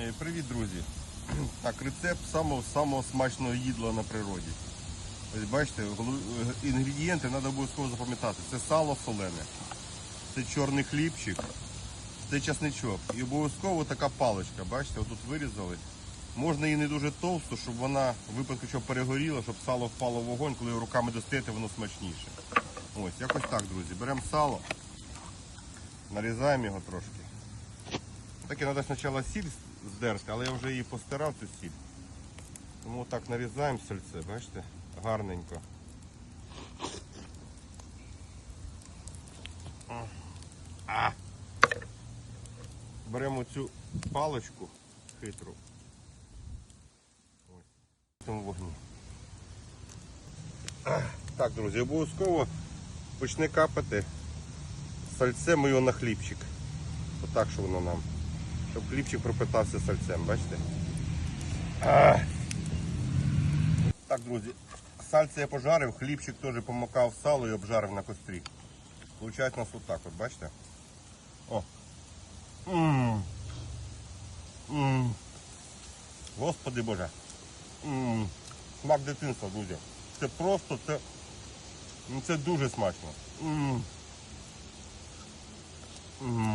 Е, Привіт, друзі! Так, рецепт самого самого смачного їдла на природі. Ось бачите, е, інгредієнти треба обов'язково запам'ятати. Це сало солене, це чорний хлібчик, це часничок. І обов'язково така паличка, бачите, отут вирізали. Можна її не дуже товсту, щоб вона в випадку, що перегоріла, щоб сало впало в вогонь, коли руками достаєте, воно смачніше. Ось, якось так, друзі. Беремо сало, нарізаємо його трошки. Так і треба спочатку сіль здерти, але я вже її постирав цю сіль. Тому так нарізаємо сальце, бачите, гарненько. А. Беремо цю паличку хитру. Ось. Цьому вогні. Так, друзі, обов'язково почне капати сальце моє на хлібчик. Отак, що воно нам. Щоб хлібчик пропитався сальцем, бачите? Так, друзі, сальце я пожарив, хлібчик теж помакав сало і обжарив на кострі. Получається у нас отак, от, бачите? О. М. М. Господи Боже. М. Смак дитинства, друзі. Це просто, це, ну, це дуже смачно. М. М.